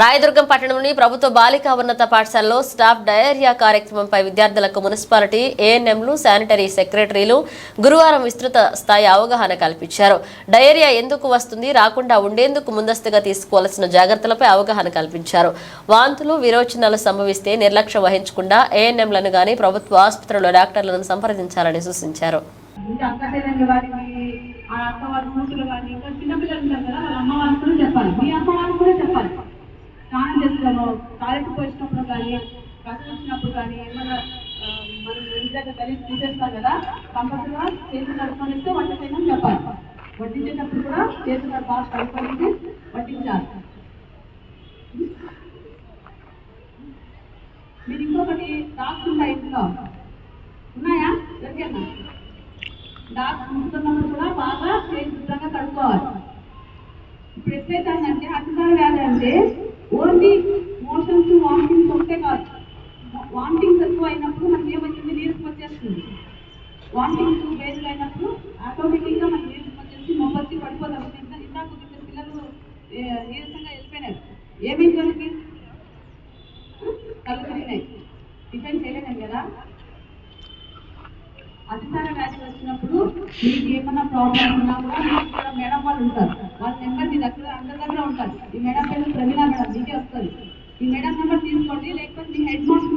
రాయదుర్గం పట్టణంలోని ప్రభుత్వ బాలికా ఉన్నత పాఠశాలలో స్టాఫ్ డయేరియా కార్యక్రమంపై విద్యార్థులకు మున్సిపాలిటీ ఏఎన్ఎంలు శానిటరీ సెక్రటరీలు గురువారం విస్తృత స్థాయి అవగాహన కల్పించారు. డయేరియా ఎందుకు వస్తుంది రాకుండా ఉండేందుకు ముందస్తుగా తీసుకోవాల్సిన జాగ్రత్తలపై అవగాహన కల్పించారు. వాంతులు విరోచనాలు సంభవిస్తే నిర్లక్ష్యం వహించకుండా ఏఎన్ఎంలను గాని ప్రభుత్వ ఆసుపత్రుల డాక్టర్లను సంప్రదించాలని సూచించారు ఇంకా అక్క చెల్లెళ్ళ వారికి ఆ అక్క వాళ్ళ కూతురు కానీ ఇంకా చిన్నపిల్లలు ఉంటారు కదా వాళ్ళ అమ్మ వాళ్ళకి కూడా చెప్పాలి మీ అమ్మ వాళ్ళకి కూడా చెప్పాలి స్నానం చేస్తున్నాము టాయిలెట్ పోసినప్పుడు కానీ కష్టం వచ్చినప్పుడు కానీ ఏమైనా మనం ఇంటి దగ్గర కలిసి తీసేస్తాం కదా కంపల్సరీగా చేతులు కడుక్కొని ఇస్తే వంట చేయమని చెప్పాలి. వడ్డించేటప్పుడు కూడా చేతులు బాగా కడుక్కొని వడ్డించాలి. మీరు ఇంకొకటి డాక్స్ ఉంటాయి ఇంట్లో. ఉన్నాయా? దొరికేనా డాక్స్ ఉంటున్నప్పుడు కూడా బాగా చేతి శుభ్రంగా కడుక్కోవాలి. ఇప్పుడు ఎట్లయితే అంటే అతిసార వ్యాధి అంటే ఓన్లీ మోషన్స్ వామిటింగ్స్ ఒకటే కాదు. వామిటింగ్స్ ఎక్కువ అయినప్పుడు మనకి ఏమవుతుంది నీరసం వచ్చేస్తుంది. వామిటింగ్స్ వేరుగా అయినప్పుడు ఆటోమేటిక్గా మనకి నీరసం వచ్చేసి మొబ్బచ్చి పడిపోతాం. ఇంత ఇందాక ఇద్దరు పిల్లలు నీరసంగా వెళ్ళిపోయినారు. ఏమైంది వాళ్ళకి? కళ్ళు తిరిగినాయి. డిఫెన్స్ చేయలేదండి కదా? అతిసార వ్యాధి వచ్చినప్పుడు మీకు ఏమైనా ప్రాబ్లం ఉన్నా కూడా మేడం వాళ్ళు ఉంటారు. వాళ్ళ నెంబర్ మీ దగ్గర అందరి దగ్గర ఉంటారు. ఈ మేడం పేరు జీకే వస్తుంది మీ మేడం నెంబర్ తీసుకోండి లేకపోతే మీ హెడ్ మాస్టర్